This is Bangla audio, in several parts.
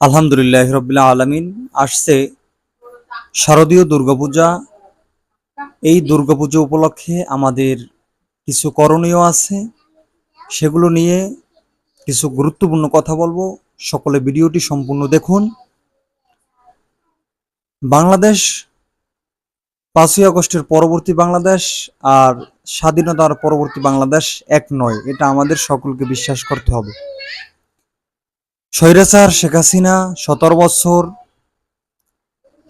আলহামদুলিল্লাহ রবিল্লা আলমিন, আসছে শারদীয় দুর্গাপূজা। এই দুর্গাপুজো উপলক্ষে আমাদের কিছু করণীয় আছে। সেগুলো নিয়ে কিছু গুরুত্বপূর্ণ কথা বলব। সকলে ভিডিওটি সম্পূর্ণ দেখুন। বাংলাদেশ, পাঁচই আগস্টের পরবর্তী বাংলাদেশ আর স্বাধীনতার পরবর্তী বাংলাদেশ এক নয়, এটা আমাদের সকলকে বিশ্বাস করতে হবে। স্বৈরাচার শেখ হাসিনা সতেরো বছর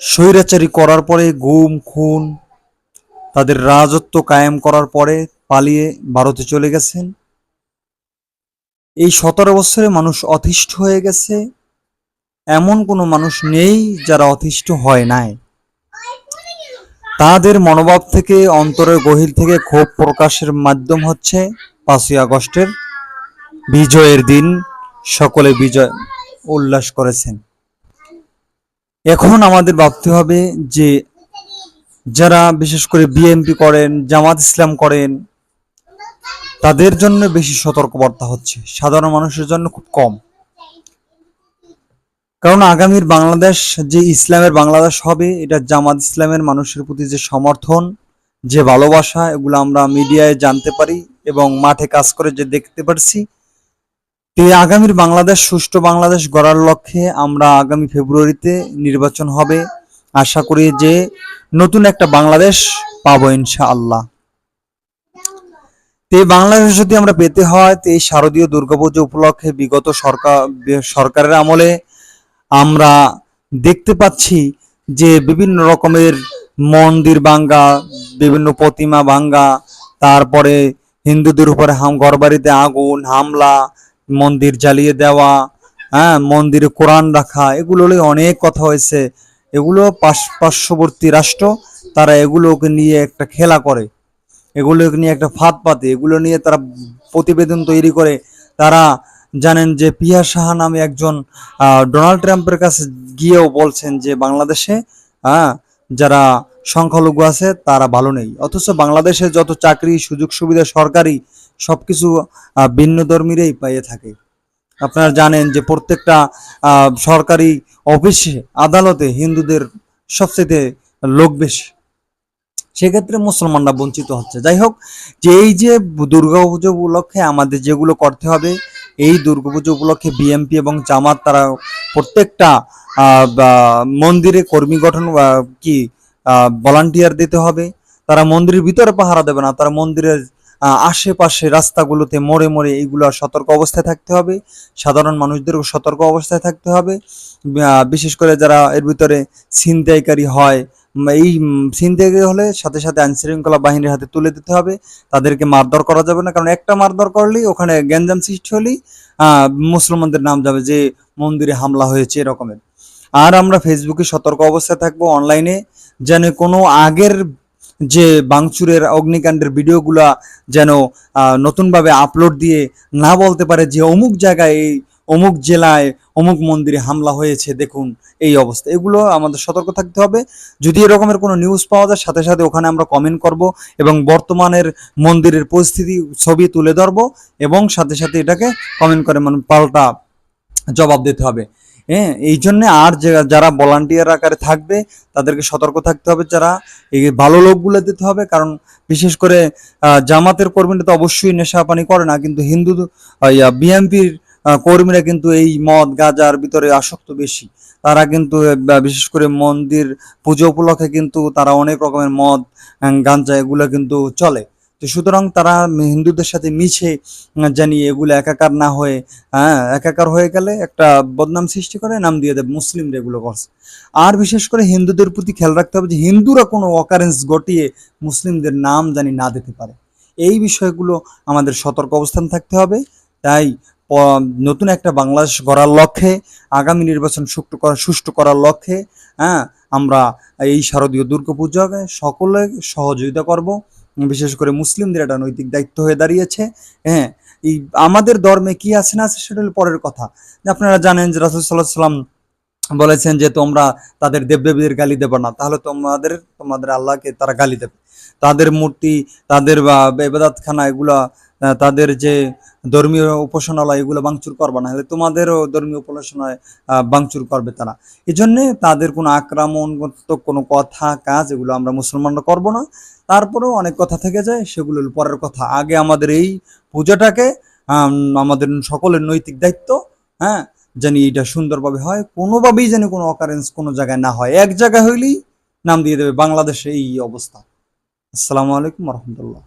স্বৈরাচারী করার পরে গুম, খুন, তাদের রাজত্ব কায়েম করার পরে পালিয়ে ভারতে চলে গেছেন। এই সতেরো বছরে মানুষ অতিষ্ঠ হয়ে গেছে। এমন কোনো মানুষ নেই যারা অতিষ্ঠ হয় নাই। তাদের মনোভাব থেকে, অন্তরের গভীর থেকে ক্ষোভ প্রকাশের মাধ্যম হচ্ছে পাঁচই আগস্টের বিজয়ের দিন। সকলে বিজয় উল্লাস করেছেন। এখন আমাদের ভাবতে হবে যে যারা বিশেষ করে বিএনপি করেন, জামাত ইসলাম করেন, তাদের জন্য বেশি সতর্কবার্তা হচ্ছে। সাধারণ মানুষের জন্য খুব কম। কারণ আগামীর বাংলাদেশ যে ইসলামের বাংলাদেশ হবে, এটা জামাত ইসলামের মানুষের প্রতি যে সমর্থন, যে ভালোবাসা, এগুলো আমরা মিডিয়ায় জানতে পারি এবং মাঠে কাজ করে যে দেখতে পারছি। এই আগামীর বাংলাদেশ, সুষ্ঠু বাংলাদেশ গড়ার লক্ষ্যে আমরা আগামী ফেব্রুয়ারিতে নির্বাচন হবে। আশা করি যে নতুন একটা বাংলাদেশ পাবো ইনশাআল্লাহ। তো এই বাংলাদেশ যদি আমরা পেতে হয়, তো এই শারদীয় দুর্গাপুজো উপলক্ষে বিগত সরকার সরকারের আমলে আমরা দেখতে পাচ্ছি যে বিভিন্ন রকমের মন্দির ভাঙ্গা, বিভিন্ন প্রতিমা ভাঙ্গা, তারপরে হিন্দুদের উপরে হাম ঘরবাড়িতে আগুন, হামলা মন্দির জ্বালিয়ে দেওয়া হ্যাঁ মন্দিরে কোরআন রাখা এগুলো অনেক কথা হয়েছে। এগুলো পাশ, পার্শ্ববর্তী রাষ্ট্র, তারা এগুলোকে নিয়ে একটা খেলা করে। এগুলোকে নিয়ে একটা ফাঁদ পাতে। এগুলো নিয়ে তারা প্রতিবেদন তৈরি করে। তারা জানেন যে পিয়া সাহা নামে একজন ডোনাল্ড ট্রাম্পের কাছে গিয়েও বলছেন যে বাংলাদেশে হ্যাঁ যারা সংখ্যালঘু আছে, তারা ভালো নেই। অথচ বাংলাদেশে যত চাকরি সুযোগ সুবিধা সরকারি সবকিছু আহ, ভিন্ন ধর্মীরাই পাইয়ে থাকে। আপনারা জানেন যে প্রত্যেকটা সরকারি অফিসে আদালতে হিন্দুদের সবচেয়ে লোক বেশি। সেক্ষেত্রে মুসলমানরা বঞ্চিত হচ্ছে। যাই হোক যে এই যে দুর্গাপুজো উপলক্ষে আমাদের যেগুলো করতে হবে এই দুর্গাপুজো উপলক্ষে বিএমপি এবং জামাত তারা প্রত্যেকটা মন্দিরে কর্মী গঠন কি ভলান্টিয়ার দিতে হবে। তারা মন্দিরের ভিতরে পাহারা দেবে না তারা মন্দিরের আশেপাশে রাস্তাগুলোতে মোড়ে মোড়ে এইগুলো সতর্ক অবস্থায় থাকতে হবে। সাধারণ মানুষদেরও সতর্ক অবস্থায় থাকতে হবে। বিশেষ করে যারা এর ভিতরে ছিনতাইকারী হয় এই ছিনতাইকারী হলে সাথে সাথে আইন শৃঙ্খলা বাহিনীর হাতে তুলে দিতে হবে। তাদেরকে মারধর করা যাবে না, কারণ একটা মারধর করলেই ওখানে গ্যাঞ্জাম সৃষ্টি হলেই মুসলমানদের নাম যাবে যে মন্দিরে হামলা হয়েছে এরকমের। আর আমরা ফেসবুকে সতর্ক অবস্থায় থাকব অনলাইনে যেন কোনো আগের যে বাংচুরের অগ্নিকাণ্ডের ভিডিওগুলা যেন নতুনভাবে আপলোড দিয়ে না বলতে পারে যে অমুক জায়গায় এই অমুক জেলায় অমুক মন্দিরে হামলা হয়েছে, দেখুন এই অবস্থা। এগুলো আমাদের সতর্ক থাকতে হবে। যদি এরকমের কোনো নিউজ পাওয়া যায়, সাথে সাথে ওখানে আমরা কমেন্ট করব এবং বর্তমানের মন্দিরের পরিস্থিতি ছবি তুলে ধরবো এবং সাথে সাথে এটাকে কমেন্ট করে মানে পাল্টা জবাব দিতে হবে। হ্যাঁ এই জন্য আর যারা ভলান্টিয়ার আকারে থাকবে, তাদেরকে সতর্ক থাকতে হবে যারা। এই ভালো লোকগুলো দিতে হবে, কারণ বিশেষ করে জামাতের কর্মীরা তো অবশ্যই নেশা পানি করে না, কিন্তু হিন্দু বিএনপির কর্মীরা কিন্তু এই মদ, গাজার ভিতরে আসক্ত বেশি। তারা কিন্তু বিশেষ করে মন্দির, পুজো উপলক্ষে কিন্তু তারা অনেক রকমের মদ গাঞ্জা এগুলো কিন্তু চলে। তো সুতরাং তারা হিন্দুদের সাথে মিশে জানি এগুলো একাকার না হয়ে হ্যাঁ একাকার হয়ে গেলে একটা বদনাম সৃষ্টি করে, নাম দিয়ে দেবে মুসলিমরা এগুলো করছে। আর বিশেষ করে হিন্দুদের প্রতি খেয়াল রাখতে হবে যে হিন্দুরা কোনো অকারেন্স ঘটিয়ে মুসলিমদের নাম জানি না দিতে পারে। এই বিষয়গুলো আমাদের সতর্ক অবস্থান থাকতে হবে। তাই নতুন একটা বাংলাদেশ গড়ার লক্ষ্যে, আগামী নির্বাচন সুষ্ঠু করা, সুষ্ঠু করার লক্ষ্যে হ্যাঁ আমরা এই শারদীয় দুর্গাপূজাকে সকলে সহযোগিতা করব। বিশেষ করে মুসলিমদের একটা নৈতিক দায়িত্ব হয়ে দাঁড়িয়েছে। হ্যাঁ এই আমাদের ধর্মে কি আছে না আছে সেটা পরের কথা। আপনারা জানেন যে রাসুল সাল্লাহ সাল্লাম বলেছেন যে তোমরা তাদের দেবদেবীদের গালি দেবে না, তাহলে তোমাদের তোমাদের আল্লাহকে তারা গালি দেবে। তাদের মূর্তি, তাদের বা বেবেদাতখানা এগুলা তাদের যে ধর্মীয় উপাসনালয়, এগুলো ভাঙচুর করবে না, হলে তোমাদেরও ধর্মীয় উপাসনায় ভাঙচুর করবে তারা। এই জন্যে তাদের কোনো আক্রমণাত্মক কোনো কথা, কাজ, এগুলো আমরা মুসলমানরা করব না। তারপরেও অনেক কথা থেকে যায়, সেগুলো পরের কথা। আগে আমাদের এই পূজাটাকে আমাদের সকলের নৈতিক দায়িত্ব হ্যাঁ জানি এটা সুন্দরভাবে হয়, কোনোভাবেই যেন কোনো অকারেন্স কোনো জায়গায় না হয়। এক জায়গায় হইলেই নাম দিয়ে দেবে বাংলাদেশে এই অবস্থা। আসসালামু আলাইকুম রহমতুল্লাহ।